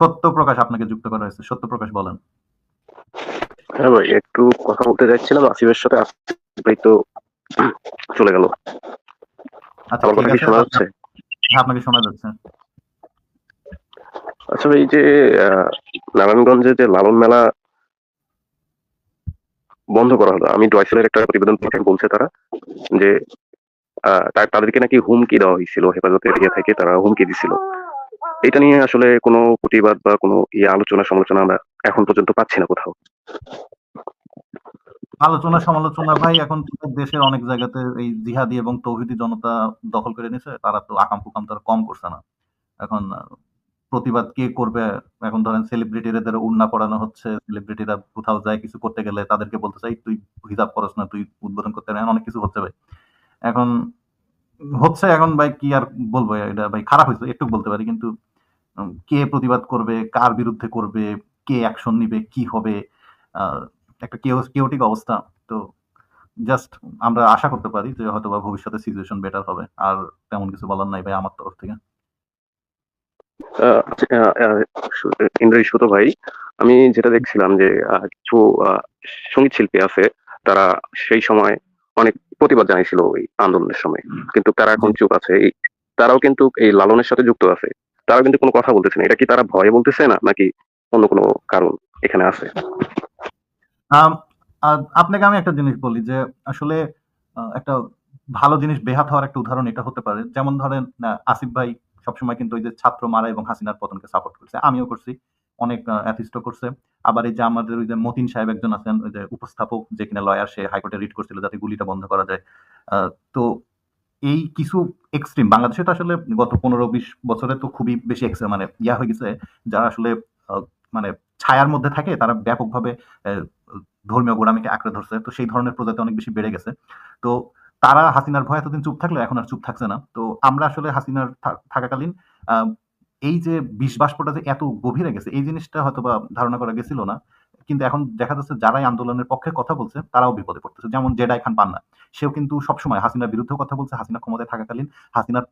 সত্য প্রকাশ আপনাকে যুক্ত করা হয়েছে। সত্য প্রকাশ বলেন। হ্যাঁ ভাই একটু কথা বলতে যাচ্ছিলাম আসিফের সাথে আসিফ ভাই তো চলে গেল। আচ্ছা আমার কথা কি শোনা যাচ্ছে? হ্যাঁ, আপনাকে শোনা যাচ্ছে। আচ্ছা এই যে নারায়ণগঞ্জে যে লালন মেলা বন্ধ করা হলো আমি ডয়সেলের একটা প্রতিবেদন পড়ে বলছে তারা যে আহ, তাদেরকে নাকি হুমকি দেওয়া হয়েছিল হেফাজতের ইয়ে থেকে তারা হুমকি দিছিল। এটা নিয়ে আসলে কোনো প্রতিবাদ বা কোনো ইয়ে আলোচনা সমালোচনা আমরা এখন পর্যন্ত পাচ্ছি না কোথাও। আলোচনা সমালোচনা ভাই, এখন দেশের অনেক জায়গাতে এই জিহাদি এবং তৌহিদি জনতা দখল করে নিয়েছে তারা তো আকাম কুকাম তারা কম করছে না। এখন প্রতিবাদ কে করবে? এখন ধরেন সেলিব্রিটিদের উন্না পড়ানো হচ্ছে সেলিব্রিটিরা কোথাও যায় কিছু করতে গেলে তাদেরকে বলতে চাই, তুই হিসাব করস না, তুই উদ্বোধন করতে না, অনেক কিছু হচ্ছে ভাই। এখন হচ্ছে, এখন ভাই কি আর বলব, এটা ভাই খারাপ হয়েছে, একটু বলতে পারি, কিন্তু কে প্রতিবাদ করবে কার বিরুদ্ধে করবে কে অ্যাকশন নিবে কি হবে একটা কেওটিক অবস্থা। তো জাস্ট আমরা আশা করতে পারি যে হয়তো বা ভবিষ্যতে সিচুয়েশন বেটার হবে। আর তেমন কিছু বলার নাই ভাই আমার তরফ থেকে। আচ্ছা, সুতো ভাই আমি যেটা দেখছিলাম যে কিছু সংগীত শিল্পী আছে তারা সেই সময় অনেক প্রতিবাদ জানিয়েছিল ওই আন্দোলনের সময়। কিন্তু তারা এখন চুপ আছে। তারাও কিন্তু এই লালনের সাথে যুক্ত আছে। তারাও কিন্তু কোনো কথা বলতেছে না। এটা কি তারা ভয়ে বলতেছে না, নাকি অন্য কোনো কারণ এখানে আছে? আপনাকে আমি একটা জিনিস বলি যে, আসলে একটা ভালো জিনিস বেহাত হওয়ার একটা উদাহরণ এটা হতে পারে। যেমন ধরেন আসিফ ভাই সবসময় কিন্তু ওই যে ছাত্র মারা এবং হাসিনার পতনকে সাপোর্ট করছে। আমিও করছি। অনেক অ্যাথিস্ট করছে। আবার এই যে আমাদের ওই যে মতিন সাহেব একজন আছেন, ওই যে উপস্থাপক, যে কিনা লয়ার সে হাইকোর্টে রিট করছিল যাতে গুলিটা বন্ধ করা যায়। তো এই কিছু এক্সট্রিম বাংলাদেশে তো আসলে গত পনেরো বিশ বছরে তো খুবই বেশি মানে ইয়া হয়ে গেছে, যারা আসলে মানে ছায়ার মধ্যে থাকে, তারা ব্যাপকভাবে ধর্মীয় গোড়ামিকে আঁকড়ে ধরছে। তো সেই ধরনের প্রজাতি অনেক বেশি বেড়ে গেছে। তো তারা হাসিনার ভয় এতদিন চুপ থাকলে এখন আর চুপ থাকছে না। তো আমরা আসলে হাসিনার থাকাকালীন এই যে বিষ বাষ্পটা যে এত গভীরে গেছে, এই জিনিসটা হয়তো বা ধারণা করা গেছিল না। কিন্তু এখন দেখা যাচ্ছে যারাই আন্দোলনের পক্ষে কথা বলছে, তারাও বিপদে পড়তেছে। যেমন জেডাই খান পান্না সেও কিন্তু সবসময় হাসিনার বিরুদ্ধে কথা বলছে, হাসিনা ক্ষমতায় থাকাকালীন। হাসিনার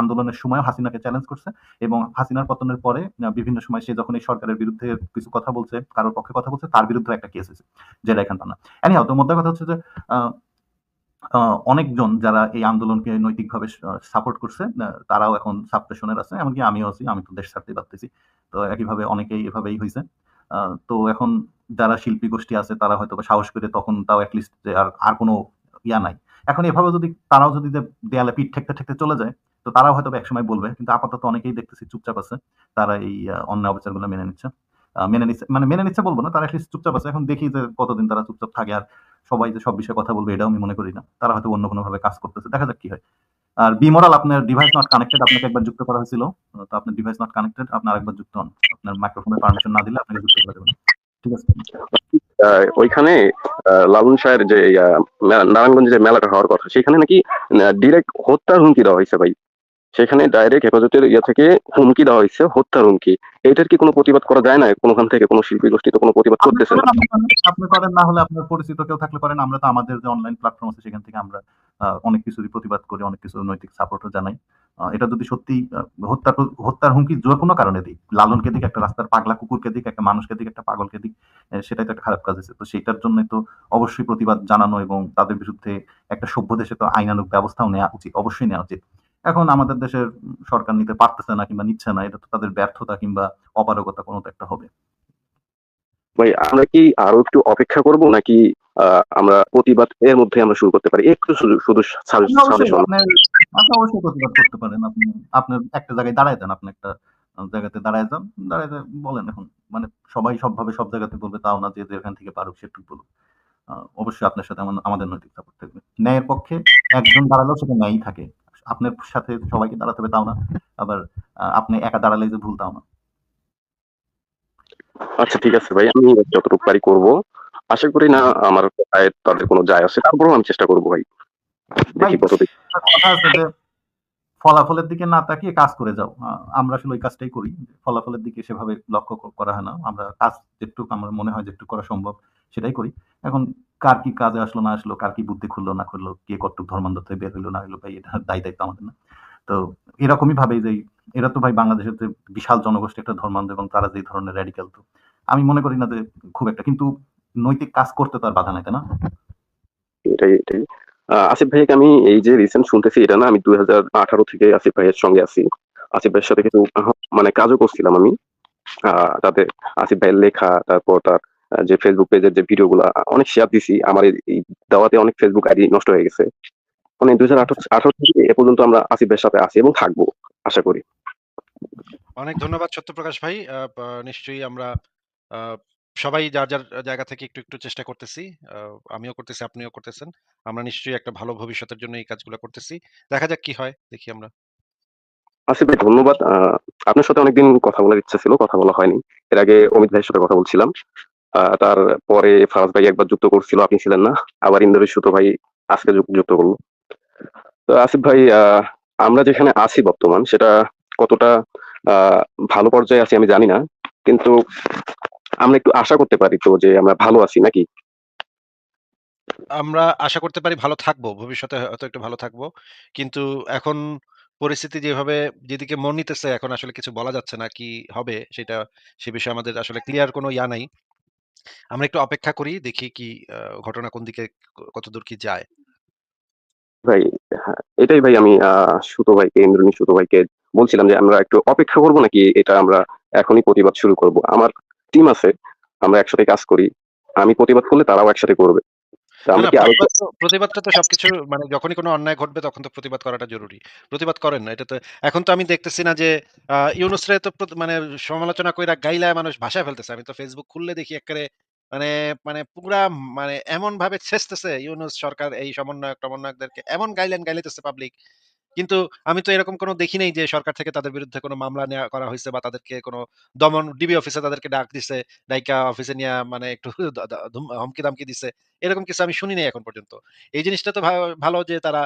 আন্দোলনের সময় হাসিনাকে চ্যালেঞ্জ করছে এবং হাসিনার পতনের পরে বিভিন্ন সময় সে যখন এই সরকারের বিরুদ্ধে কিছু কথা বলছে, কারোর পক্ষে কথা বলছে, তার বিরুদ্ধে একটা কেস হয়েছে, জেডাই খান পান্না এনিহাও তো মোদ্দা কথা হচ্ছে যে অনেকজন যারা এই আন্দোলনকে নৈতিকভাবে সাপোর্ট করছে তারাও এখন সাবপ্রেশনের আছে, এমনকি আমিও আছি, আমি তো দেশ ছাড়তে পারতেছি। তো একইভাবে অনেকেই এভাবেই হয়েছে তো এখন যারা শিল্পী গোষ্ঠী আছে, তারা হয়তো সাহস করে তখন তাও অ্যাটলিস্ট আর আর কোনো ইয়া নাই। এখন এভাবে যদি, তারাও যদি দেয়ালে পিঠ ঠেকতে ঠেকতে চলে যায়, তো তারাও হয়তো একসময় বলবে, কিন্তু আপাতত অনেকেই দেখতেছি চুপচাপ আছে, তারা এই অন্য অবিচারগুলো মেনে নিচ্ছে। মেনে নিচ্ছে মানে মেনে নিচ্ছে বলব না, তারা অ্যাটলিস্ট চুপচাপ আছে। এখন দেখি যে কতদিন তারা চুপচাপ থাকে, আর সবাই যে সব বিষয়ে কথা বলবে, এটাও আমি মনে করি না। তারা হয়তো অন্য কোনো ভাবে কাজ করতেছে, দেখা যাক কি হয়। আর বিমরাল আপনার ডিভাইস নট কানেক্টেড আপনাকে একবার যুক্ত করা হয়েছিল। তো আপনার ডিভাইস নট কানেক্টেড আপনি আরেকবার যুক্ত হন। আপনার মাইক্রোফোনের পারমিশন না দিলে আপনাকে যুক্ত করে দেবেন। ঠিক আছে? ওইখানে লালন শাহের যে নারায়ণগঞ্জে যে মেলাটা হওয়ার কথা সেখানে নাকি ডিরেক্ট হত্যার হুমকি দেওয়া হয়েছে ভাই। সেখানে ডাইরেক্ট হেফাজতের ইয়ে থেকে হুমকি দেওয়া হয়েছে হত্যার হুমকি। এটার কি কোনো প্রতিবাদ করা যায় না? কোনোখান থেকে কোনো শিল্পী গোষ্ঠী তো কোনো প্রতিবাদ করতেছে? না আপনি করেন, না হলে আপনার পরিচিত কেউ থাকলে করেন। আমরা তো আমাদের যে অনলাইন প্ল্যাটফর্ম আছে সেখান থেকে আমরা অনেক কিছুরই প্রতিবাদ করি অনেক কিছু নৈতিক সাপোর্টও জানাই। এটা যদি সত্যি আহ, হত্যার হুমকি যে কোনো কারণে দিক লালনকে দিক একটা রাস্তার পাগলা কুকুরকে দিক একটা মানুষকে দিক একটা পাগলকে দিক সেটাই তো একটা খারাপ কাজ হয়েছে। তো সেটার জন্য তো অবশ্যই প্রতিবাদ জানানো এবং তাদের বিরুদ্ধে একটা সভ্য দেশে তো আইনানুগ ব্যবস্থাও নেওয়া উচিত অবশ্যই নেওয়া উচিত। এখন আমাদের দেশের সরকার নিতে পারতেছে না কিংবা নিচ্ছে না এটা তো তাদের ব্যর্থতা কিংবা অপারগতা কোনো একটা হবে। ভাই আমরা কি আরও একটু অপেক্ষা করব? নাকি আমরা প্রতিবাদ এর মধ্যে আমরা শুরু করতে পারি? একটু শুধু অবশ্যই প্রতিবাদ করতে পারেন। আপনি আপনার একটা জায়গায় দাঁড়ায় যান আপনি একটা জায়গাতে দাঁড়ায় যান দাঁড়ায় বলেন এখন। মানে সবাই সবভাবে সব জায়গাতে বলবে তাও না যে যেখান থেকে পারুক সেটুকু বলুক। অবশ্যই আপনার সাথে আমাদের নৈতিক সাপোর্ট থাকবে। ন্যায়ের পক্ষে একজন দাঁড়ালেও সেটা ন্যায়ই থাকে। আপনার সাথে সবাইকে দাঁড়াতে হবে তাও না। আবার আপনি একা দাঁড়ালে যে ভুল তাও না। আচ্ছা ঠিক আছে ভাই আমি যতটুকু পারি করব। আশা করি না আমার কথায় তাদের কোনো যায় আসে তারপরেও আমি চেষ্টা করব ভাই। দেখি আছে যে ফলাফলের দিকে না তাকিয়ে কাজ করে যাও। আমরা আসলে ওই কাজটাই করি। ফলাফলের দিকে সেভাবে লক্ষ্য করা হয় না। আমরা কাজ যেটুকু আমার মনে হয় যেটুকু করা সম্ভব সেটাই করি। এখন কার কি কাজে আসলো না আসলো কার কি বুদ্ধি খুললো না খুললো কে কতটুকু ধর্মান্ধ থেকে বের হইল না হইল ভাই এটা দায়ী দায়িত্ব আমাদের না। তো এরকমই ভাবে যে এরা তো ভাই বাংলাদেশের যে বিশাল জনগোষ্ঠী একটা ধর্মান্ধ এবং তারা যে ধরনের রেডিক্যাল তো। আমি মনে করি না যে খুব একটা কিন্তু নৈতিক কাজ করতে তো আর বাধা নাই না? আসিফ ভাইকে আমি এই যে রিসেন্ট শুনতেছি এটা না আমি দুই হাজার আঠারো থেকে আসিফ ভাইয়ের সঙ্গে আছি। আসিফ ভাইয়ের সাথে আহ, মানে কাজও করছিলাম আমি। তাতে আসিফ ভাইয়ের লেখা তারপর তার যে ফেসবুক পেজের যে ভিডিও অনেক শেয়ার দিছি। আমার এই দাওয়াতে অনেক ফেসবুক আইডি নষ্ট হয়ে গেছে। মানে দুই হাজার আঠারো থেকে এ পর্যন্ত আমরা আসিফ ভাইয়ের সাথে আছি এবং থাকব আশা করি অনেক ধন্যবাদ সত্যপ্রকাশ ভাই। নিশ্চয়ই আমরা সবাই যার, যার জায়গা থেকে একটু, একটু চেষ্টা করতেছি। আমিও করতেছি, আপনিও করতেছেন। আমরা নিশ্চয়ই একটা ভালো ভবিষ্যতের জন্য এই কাজগুলা করতেছি। দেখা যাক কি হয়, দেখি আমরা। আসিফ ভাই ধন্যবাদ আহ, আপনার সাথে অনেকদিন কথা বলার ইচ্ছা ছিল কথা বলা হয়নি এর আগে অমিত ভাইয়ের সাথে কথা বলছিলাম আহ, তারপরে ফারাজ ভাই একবার যুক্ত করছিল আপনি ছিলেন না আবার ইন্দ্রের সুতো ভাই আজকে যুক- যুক্ত করল তো আসিফ ভাই আমরা যেখানে আছি বর্তমান সেটা কতটা ভালো পর্যায়ে আছি আমি জানি না কিন্তু আমরা একটু আশা করতে পারি তো যে আমরা ভালো আছি নাকি আমরা আশা করতে পারি ভালো থাকব। ভবিষ্যতে হয়তো একটু ভালো থাকব। কিন্তু এখন পরিস্থিতি যেভাবে যেদিকে মন নিতেছে এখন আসলে কিছু বলা যাচ্ছে না। কি হবে সেটা সে বিষয়ে আমাদের আসলে ক্লিয়ার কোনো ইয়া নাই। আমরা একটু অপেক্ষা করি, দেখি কি ঘটনা কোন দিকে কতদূর কি যায়। ভাই হ্যাঁ, এটাই ভাই আমি আহ, সুতো ভাইকে ইন্দ্রনীল সুতো ভাইকে বলছিলাম যে আমরা একটু অপেক্ষা করব নাকি এটা আমরা এখনই প্রতিবাদ শুরু করব আমার টিম আছে আমরা একসাথে কাজ করি আমি প্রতিবাদ করলে তারাও একসাথে করবে প্রতিবাদটা তো সবকিছু মানে যখনই কোনো অন্যায় ঘটবে তখন তো প্রতিবাদ করাটা জরুরি। প্রতিবাদ করেন না। এটা তো এখন তো আমি দেখতেছি না যে ইউনূসরে তো মানে সমালোচনা কইরা গাইলায় মানুষ ভাসায় ফেলতেছে। আমি তো Facebook খুললে দেখি এক্কারে মানে মানে পুরা মানে এমনভাবে ছেঁচতেছে ইউনূস সরকার এই সমন্বয়ক-টমন্বয়কদেরকে এমন গাইলেন গাইলাইতেছে পাবলিক। কিন্তু আমি তো এরকম কোনো দেখি নাই যে সরকার থেকে তাদের বিরুদ্ধে কোনো মামলা নেওয়া করা হয়েছে বা তাদেরকে কোনো দমন ডিবি অফিসে তাদেরকে ডাক দিছে। ডাইকা অফিসে নিয়ে মানে একটু দ দ হুমকি-দামকি দিছে। এরকম কিছু আমি শুনি নাই এখন পর্যন্ত। এই জিনিসটা তো ভালো যে তারা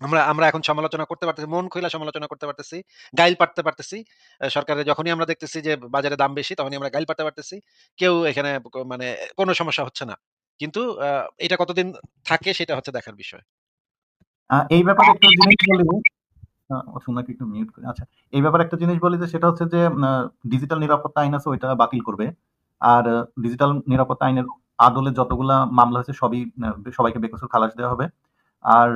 আমরা আমরা এখন সমালোচনা করতে পারতেছি। মন খুইলা সমালোচনা করতে পারতেছি। গাইল পাড়তে পারতেছি। আ সরকারের যখনই আমরা দেখতেছি যে বাজারে দাম বেশি তখনই আমরা গাইল পাড়তে পারতেছি। কেউ এখানে মানে কোনো সমস্যা হচ্ছে না। কিন্তু এটা কতদিন থাকে সেটা হচ্ছে দেখার বিষয়। এই ব্যাপারে একটা জিনিস বলি আহ, একটু মিউট করে আচ্ছা এই ব্যাপারে একটা জিনিস বলি যে সেটা হচ্ছে যে ডিজিটাল নিরাপত্তা আইন আছে ওইটা বাতিল করবে আর ডিজিটাল নিরাপত্তা আইনের আদলে যতগুলা মামলা হয়েছে সবই সবাইকে বেকসুর খালাস দেওয়া হবে আর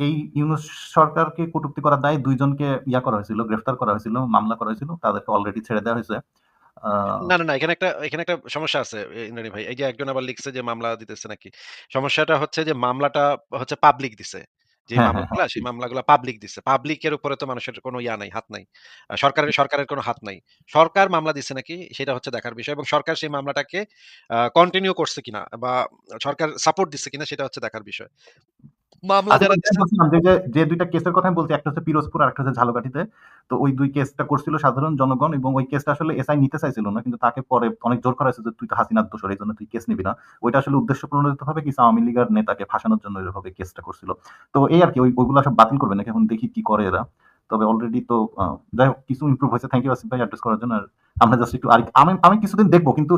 এই ইউনুস সরকারকে কটূক্তি করার দায় দুইজনকে ইয়া করা হয়েছিল গ্রেফতার করা হয়েছিল মামলা করা হয়েছিল তাদেরকে অলরেডি ছেড়ে দেওয়া হয়েছে না, না, না। এখানে একটা এখানে একটা সমস্যা আছে ইন্দ্রাণী ভাই। এই যে একজন আবার লিখছে যে মামলা দিতেছে নাকি। সমস্যাটা হচ্ছে যে মামলাটা হচ্ছে পাবলিক দিছে। যে হ্যাঁ হ্যাঁ মামলাগুলা হ্যাঁ সেই মামলাগুলা পাবলিক দিছে। পাবলিকের উপরে তো মানুষের কোনো ইয়া নাই, হাত নাই। সরকারের সরকারের কোনো হাত নাই। সরকার মামলা দিছে নাকি সেটা হচ্ছে দেখার বিষয় এবং সরকার সেই মামলাটাকে কন্টিনিউ করছে কিনা বা সরকার সাপোর্ট দিচ্ছে কিনা সেটা হচ্ছে দেখার বিষয়। মামলা আচ্ছা যারা যে দুইটা কেসের কথা আমি বলছি একটা হচ্ছে পিরোজপুর আর একটা হচ্ছে ঝালকাঠিতে। তো ওই দুই কেসটা করছিল সাধারণ জনগণ এবং ওই কেসটা আসলে এসআই নিতে চাইছিল না কিন্তু তাকে পরে অনেক জোর করা হয়েছে যে তুই তো হাসিনার দোষর এই জন্য তুই কেস নিবি না। ওইটা আসলে উদ্দেশ্য প্রণোদিত ভাবে কিছু আওয়ামী লীগের নেতাকে ফাঁসানোর জন্য এভাবে কেসটা করছিল। তো এই আর কি ওই ওইগুলো সব বাতিল করবে নাকি? এখন দেখি কি করে এরা। তবে অলরেডি তো যাই হোক কিছু ইমপ্রুভ হয়েছে। থ্যাংক ইউ আসিফ ভাই অ্যাড্রেস করার জন্য। আর আমরা জাস্ট একটু আর আমি আমি কিছুদিন দেখব, কিন্তু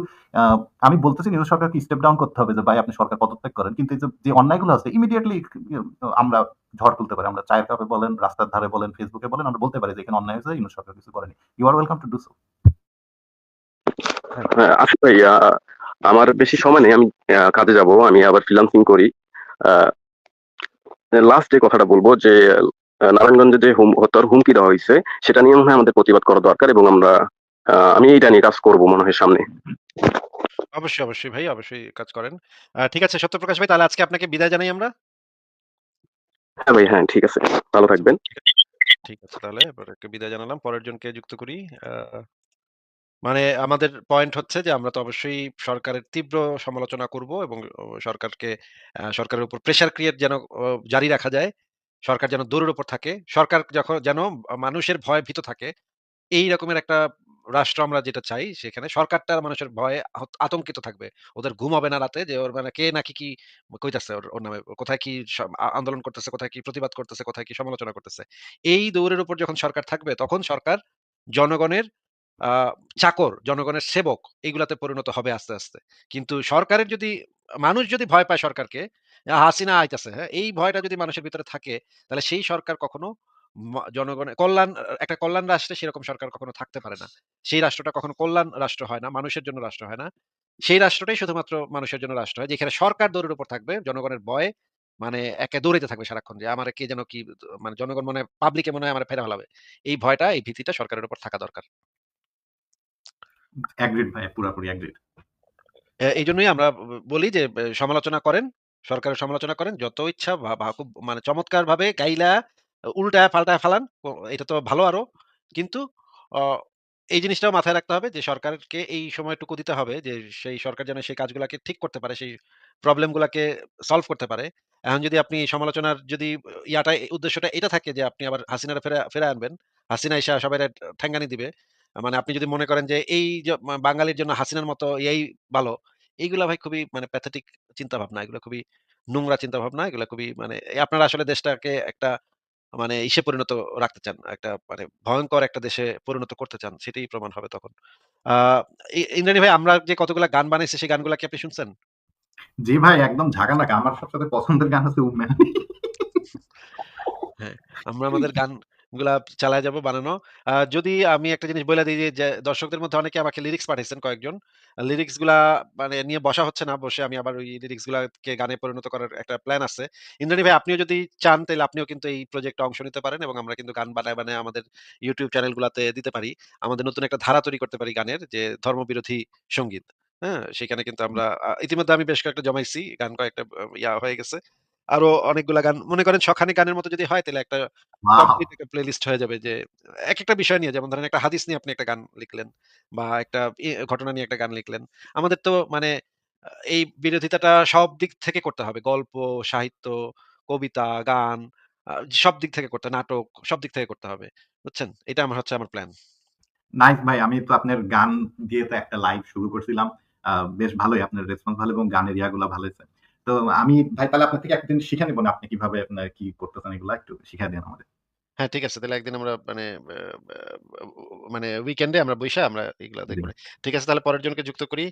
আমি বলতেছি নিউজ সরকারকে স্টেপ ডাউন করতে হবে যে, ভাই, আপনি সরকার পদত্যাগ করেন। কিন্তু যে অন্যায়গুলো আছে ইমিডিয়েটলি আমরা ঝড় তুলতে পারি। আমরা চায়ের কাপে বলেন, রাস্তার ধারে বলেন ফেসবুকে বলেন, আমরা বলতে পারি যে, এখানে অন্যায় হয়েছে ইউনুস সরকার কিছু করেনি। You are welcome to do so ভাই আমার বেশি সময় নেই, আমি কাজে যাব। আমি আবার ফ্রিল্যান্সিং করি। লাস্ট যে কথাটা বলব যে নারায়ণগঞ্জে যে হুম হত্যার হুমকি দেওয়া হয়েছে সেটা নিয়ে মনে হয় আমাদের প্রতিবাদ করা দরকার এবং আমরা আমি এইটা নিয়ে কাজ করব মনে হয় সামনে অবশ্যই, অবশ্যই ভাই অবশ্যই কাজ করেন। ঠিক আছে সত্যপ্রকাশ ভাই তাহলে আজকে আপনাকে বিদায় জানাই আমরা। হ্যাঁ ভাই হ্যাঁ ঠিক আছে ভালো থাকবেন ঠিক আছে তাহলে এবার একটা বিদায় জানালাম। পরের জনকে যুক্ত করি। মানে আমাদের পয়েন্ট হচ্ছে যে আমরা তো অবশ্যই সরকারের তীব্র সমালোচনা করব এবং সরকারকে সরকারের উপর প্রেশার ক্রিয়েট যেন জারি রাখা যায়। সরকার যেন দৌড়ের উপর থাকে। সরকার যখন যেন মানুষের ভয়ে ভীত থাকে। এই রকমের একটা রাষ্ট্র আমরা যেটা চাই সেখানে সরকারটা মানুষের ভয়ে আতঙ্কিত থাকবে। ওদের ঘুম হবে না রাতে যে ওর মানে কে নাকি কি কইতাছে ওর, নামে। কোথায় কি আন্দোলন করতেছে, কোথায় কি প্রতিবাদ করতেছে, কোথায় কি সমালোচনা করতেছে। এই দৌড়ের উপর যখন সরকার থাকবে তখন সরকার জনগণের চাকর, জনগণের সেবক এগুলাতে পরিণত হবে আস্তে, আস্তে। কিন্তু সরকারের যদি মানুষ যদি ভয় পায় সরকারকে, হাসিনা আইতাছে, হ্যাঁ? এই ভয়টা যদি মানুষের ভিতরে থাকে তাহলে সেই সরকার কখনো জনগণের কল্যাণ একটা কল্যাণ রাষ্ট্রে সেরকম সরকার কখনো থাকতে পারে না। সেই রাষ্ট্রটা কখনো কল্যাণ রাষ্ট্র হয় না, মানুষের জন্য রাষ্ট্র হয় না। সেই রাষ্ট্রটাই শুধুমাত্র মানুষের জন্য রাষ্ট্র হয়। যেখানে সরকার দৌড়ের উপর থাকবে, জনগণের ভয়ে মানে একে দৌড়াইতে থাকবে সারাক্ষণ যে আমার কে যেন কি মানে জনগণ মনে পাবলিকে মনে হয় আমারে ফাইরা ফেলাবে। এই ভয়টা, এই ভীতিটা সরকারের উপর থাকা দরকার। এগ্রিড ভাই পুরাপুরি এগ্রিড। এ এইজন্যই আমরা বলি যে সমালোচনা করেন, সরকারের সমালোচনা করেন। যত ইচ্ছা খুব মানে চমৎকারভাবে গাইলা উল্টায়া পাল্টায়া ফালান। এটা তো ভালো আরও। কিন্তু এই জিনিসটাও মাথায় রাখতে হবে যে সরকারকে এই সময়টুকু দিতে হবে যে সেই সরকার যেন সেই কাজগুলাকে ঠিক করতে পারে, সেই প্রবলেম গুলাকে সলভ করতে পারে। এখন যদি আপনি সমালোচনার যদি ইয়াটা উদ্দেশ্যটা এটা থাকে যে আপনি আবার হাসিনারে ফেরা ফেরায় আনবেন। হাসিনা আইসা সবাইরে ঠ্যাঙ্গানি দিবে। মানে আপনি যদি মনে করেন যে এই বাঙালির জন্য হাসিনার মতো এই ভালো। এইগুলা ভাই খুবই মানে প্যাথেটিক চিন্তাভাবনা। এগুলা খুবই নোংরা চিন্তাভাবনা। এগুলা খুবই মানে আপনারা আসলে দেশটাকে একটা মানে ইসে পরিণত রাখতে চান। একটা মানে ভয়ংকর একটা দেশে পরিণত করতে চান। সেটাই প্রমাণ হবে তখন। আহ ইন্দ্রাণী ভাই আমরা যে কতগুলা গান বানাইছি সেই গানগুলা কি আপনি শুনছেন? জি ভাই একদম ঝাঁকানাকা। আমার সবচাইতে পছন্দের গান হচ্ছে 'উম্মেহানি'। হ্যাঁ, আমরা আমাদের গানগুলা চালায় যাব বানানো। যদি আমি একটা জিনিস বইলা দেই যে, দর্শকদের মধ্যে অনেকে আমাকে লিরিক্স পাঠাইছেন কয়েকজন। লিরিক্সগুলা মানে নিয়ে বসা হচ্ছে না। বসে আমি আবার ওই লিরিক্স গুলাকে গানে পরিণত করার একটা প্ল্যান আছে। ইন্দ্রাণী ভাই আপনিও যদি চান তাইলে আপনিও কিন্তু এই প্রজেক্টে অংশ নিতে পারেন এবং আমরা কিন্তু গান বানায়, বানায় আমাদের ইউটিউব চ্যানেল গুলাতে দিতে পারি। আমাদের নতুন একটা ধারা তৈরি করতে পারি গানের যে ধর্মবিরোধী সংগীত হ্যাঁ? সেখানে কিন্তু আমরা ইতিমধ্যে আমি বেশ কয়েকটা জমাইছি। গান কয়েকটা ইয়া হয়ে গেছে। আরও অনেকগুলা গান মনে করেন শখানেক গানের মতো যদি হয় তাইলে একটা! কমপ্লিট একটা প্লেলিস্ট হয়ে যাবে যে একেকটা বিষয় নিয়ে যেমন ধরেন একটা হাদিস নিয়ে আপনি একটা গান লিখলেন বা একটা ঘটনা নিয়ে একটা গান লিখলেন। আমাদের তো মানে এই বিরোধিতাটা সব দিক থেকে করতে হবে। গল্প, সাহিত্য, কবিতা, গান সব দিক থেকে করতে নাটক সব দিক থেকে করতে হবে। বুঝছেন? এটা আমার হচ্ছে আমার প্ল্যান। নাইস ভাই। আমি তো আপনার গান দিয়ে তো একটা লাইভ শুরু করছিলাম। বেশ ভালোই আপনার রেসপন্স ভালো এবং গানের ইয়াগুলা ভালো হইছে। তো আমি ভাই তাহলে আপনার থেকে একদিন শিখে নেব না। আপনি কীভাবে আপনার কি করতেছেন এগুলা একটু শিখা দেন আমাদের। হ্যাঁ, ঠিক আছে। তাহলে একদিন আমরা মানে মানে উইকেন্ডে আমরা বইসা আমরা এগুলা দেখব ঠিক আছে তাহলে পরের জনকে যুক্ত করি।